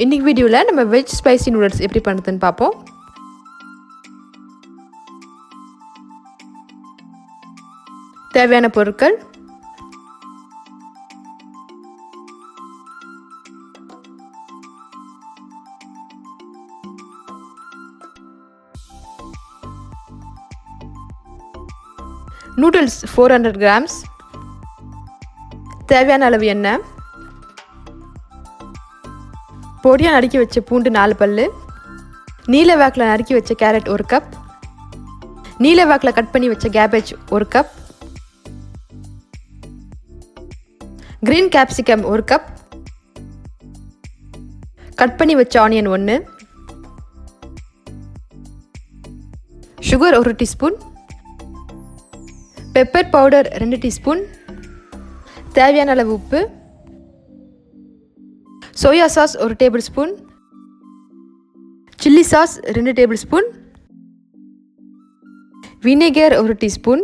இன்றைக்கி வீடியோவில் நம்ம வெஜ் ஸ்பைசி நூடுல்ஸ் எப்படி பண்ணுறதுன்னு பார்ப்போம். தேவையான பொருட்கள். நூடுல்ஸ் ஃபோர் ஹண்ட்ரட் கிராம்ஸ் தேவையான அளவு எண்ணெய். பொடியாக நறுக்கி வச்ச பூண்டு நாலு பல் நீல வாக்கில் நறுக்கி வச்ச கேரட் ஒரு கப் நீல வாக்கில் கட் பண்ணி வச்ச கேபேஜ் ஒரு கப் கிரீன் கேப்சிகம் ஒரு கப் கட் பண்ணி வச்ச ஆனியன் ஒன்று சுகர் ஒரு டீஸ்பூன் பெப்பர் பவுடர் ரெண்டு டீஸ்பூன் தேவையான அளவு உப்பு சோயா சாஸ் ஒரு டேபிள் ஸ்பூன். சில்லி சாஸ் ரெண்டு டேபிள் ஸ்பூன். வினேகர் ஒரு டீஸ்பூன்.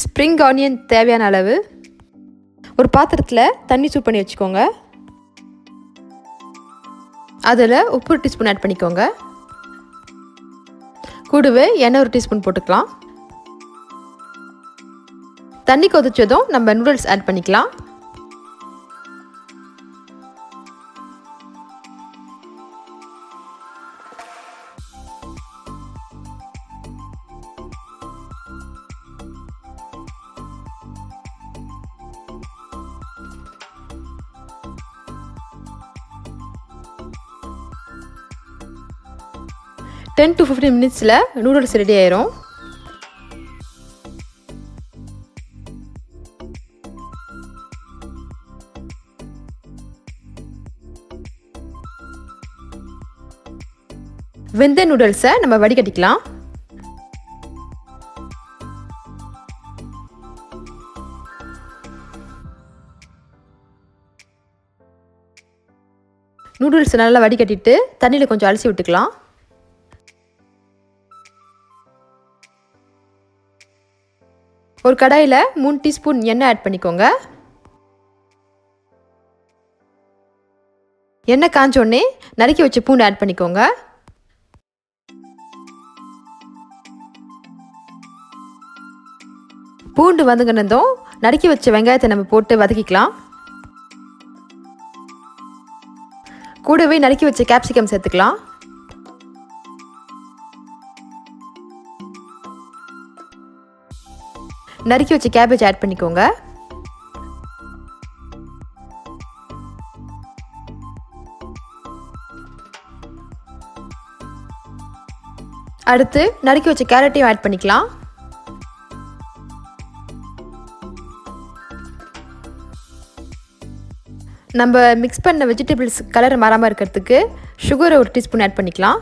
ஸ்ப்ரிங் ஆனியன் தேவையான அளவு. ஒரு பாத்திரத்தில் தண்ணி சூப் பண்ணி வச்சுக்கோங்க. அதில் உப்பு ஒரு டீஸ்பூன் ஆட் பண்ணிக்கோங்க. கூடவே எண்ணெய் ஒரு டீஸ்பூன் போட்டுக்கலாம். தண்ணி கொதிச்சதும் நம்ம நூடுல்ஸ் ஆட் பண்ணிக்கலாம். டென் டு ஃபிஃப்டீன் மினிட்ஸில் நூடுல்ஸ் ரெடி ஆயிரும். வெந்த நூடுல்ஸை நம்ம வடிகட்டிக்கலாம். நூடுல்ஸ் நல்லா வடிகட்டிட்டு தண்ணியில் கொஞ்சம் அலசி விட்டுக்கலாம். ஒரு கடாயில் மூணு டீஸ்பூன் எண்ணெய் ஆட் பண்ணிக்கோங்க. எண்ணெய் காஞ்சோடனே நறுக்கி வச்ச பூண்டு ஆட் பண்ணிக்கோங்க. பூண்டு வதங்கினதும் நறுக்கி வச்ச வெங்காயத்தை நம்ம போட்டு வதக்கிக்கலாம். கூடவே நறுக்கி வச்ச கேப்சிகம் சேர்த்துக்கலாம். நறுக்கி வச்ச கேபேஜ் ஆட் பண்ணிக்கோங்க. அடுத்து நறுக்கி வச்ச கேரட்டையும் ஆட் பண்ணிக்கலாம். நம்ம மிக்ஸ் பண்ண வெஜிடபிள்ஸ் கலர் மாறாமல் இருக்கிறதுக்கு சுகரை ஒரு டீஸ்பூன் ஆட் பண்ணிக்கலாம்.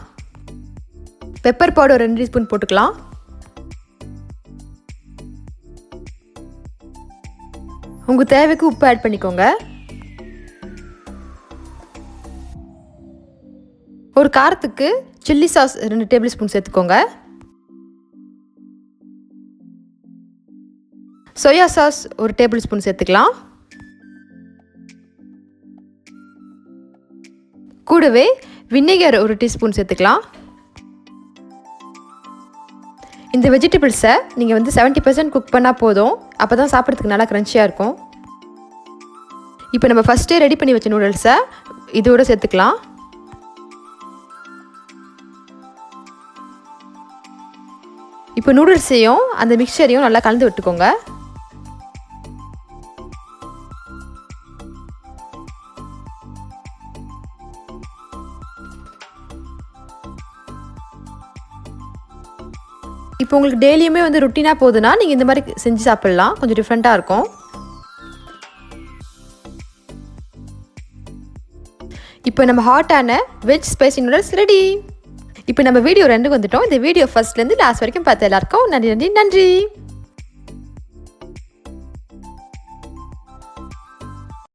பெப்பர் பவுடர் ரெண்டு டீஸ்பூன் போட்டுக்கலாம். உங்கள் தேவைக்கு உப்பு ஆட் பண்ணிக்கோங்க. ஒரு காரத்துக்கு சில்லி சாஸ் ரெண்டு டேபிள் ஸ்பூன் சேர்த்துக்கோங்க. சோயா சாஸ் ஒரு டேபிள் ஸ்பூன் சேர்த்துக்கலாம். கூடவே வினிகர் ஒரு டீஸ்பூன் சேர்த்துக்கலாம். இந்த வெஜிடபிள்ஸை நீங்கள் வந்து செவன்ட்டி பர்சன்ட் குக் பண்ணால் போதும். அப்போ தான் சாப்பிட்றதுக்கு நல்லா க்ரன்ச்சியாக இருக்கும். இப்போ நம்ம ஃபஸ்ட்டே ரெடி பண்ணி வச்ச நூடுல்ஸை இதோட சேர்த்துக்கலாம். இப்போ நூடுல்ஸையும் அந்த மிக்சரையும் நல்லா கலந்து விட்டுக்கோங்க. இப்போ உங்களுக்கு டெய்லியுமே வந்து ருட்டீனாக போகுதுன்னா நீங்கள் இந்த மாதிரி செஞ்சு சாப்பிட்லாம். கொஞ்சம் டிஃப்ரெண்ட்டாக இருக்கும். இப்போ நம்ம ஹாட்டான வெஜ் ஸ்பைசி நூடுல்ஸ் ரெடி இப்போ நம்ம வீடியோ ரெண்டுக்கு வந்துட்டோம். இந்த வீடியோ ஃபர்ஸ்ட்லேருந்து லாஸ்ட் வரைக்கும் பார்த்த எல்லாருக்கும் நன்றி நன்றி நன்றி.